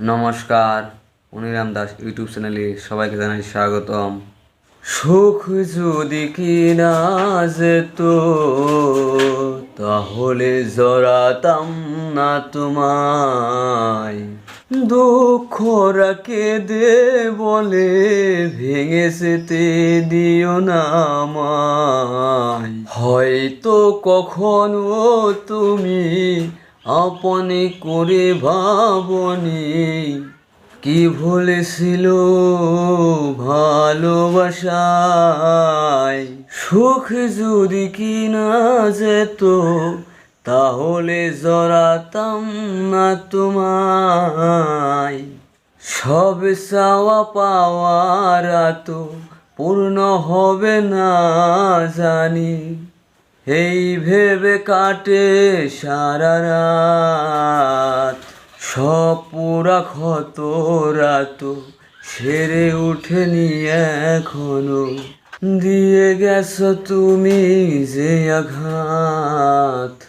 নমস্কার, অনিরাম দাস ইউটিউব চ্যানেলে সবাইকে জানাই স্বাগতম। সুখ যদি কিনা যেত, তাহলে জড়াতাম না তোমায়। দুঃখ রাখে দে বলে ভেঙে যেতে দিও না আমায়। হয়তো কখনো তুমি আপনি করে ভাবনি, কি ভুলেছিল ভালোবাসায়? সুখ যদি কি না যেত, তাহলে জড়াতাম না তোমায়। সব চাওয়া পাওয়ার তো পূর্ণ হবে না জানি। এই ভেবে কাটে সারা রাত। সব পুরা ক্ষত রাত, সেরে উঠেনি এখনও। দিয়ে গেছ তুমি যে আঘাত।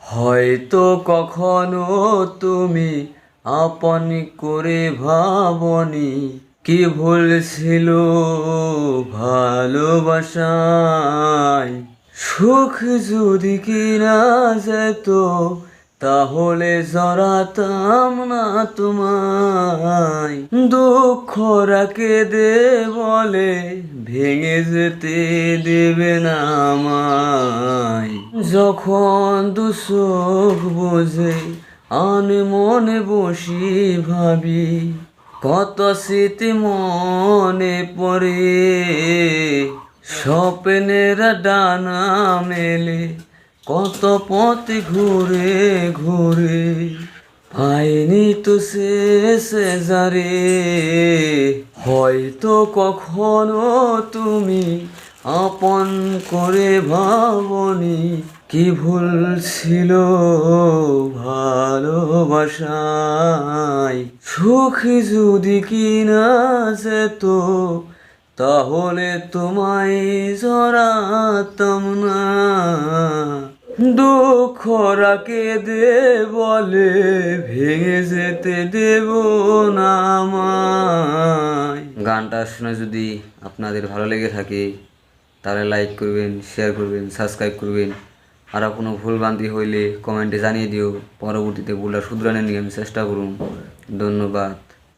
হয়তো কখনো তুমি আপন করে ভাবনি কি ভুল ছিল ভালোবাসায়। সুখ যদি কিনা যেত, তাহলে জড়াতাম না তোমায়। দুঃখ রাখে দে বলে, ভেঙে যেতে দেবে না আমায়। যখন দুসুখ বোঝে, আন মনে বসি ভাবি, কত স্মৃতি মনে পড়ে। স্বপ্নের ডানা মেলে, কত পথ ঘুরে ঘুরে। পাইনি তো শেষ যারে হয়তো কখনো তুমি আপন করে ভাবনি। কি ভুল ছিল ভালোবাসায়? সুখ যদি কি না যেত তাহলে তোমায় জড়াতাম না। দুঃখ রাখে দে বলে ভেঙে যেতে দেব না আমায়। গানটা শুনে যদি আপনাদের ভালো লেগে থাকে, তাহলে লাইক করবেন শেয়ার করবেন সাবস্ক্রাইব করবেন। আর কোনো ভুলভ্রান্তি হইলে কমেন্টে জানিয়ে দিও। পরবর্তীতে ভুলটা শুধরানোর নিয়ে আমি চেষ্টা করুন। ধন্যবাদ।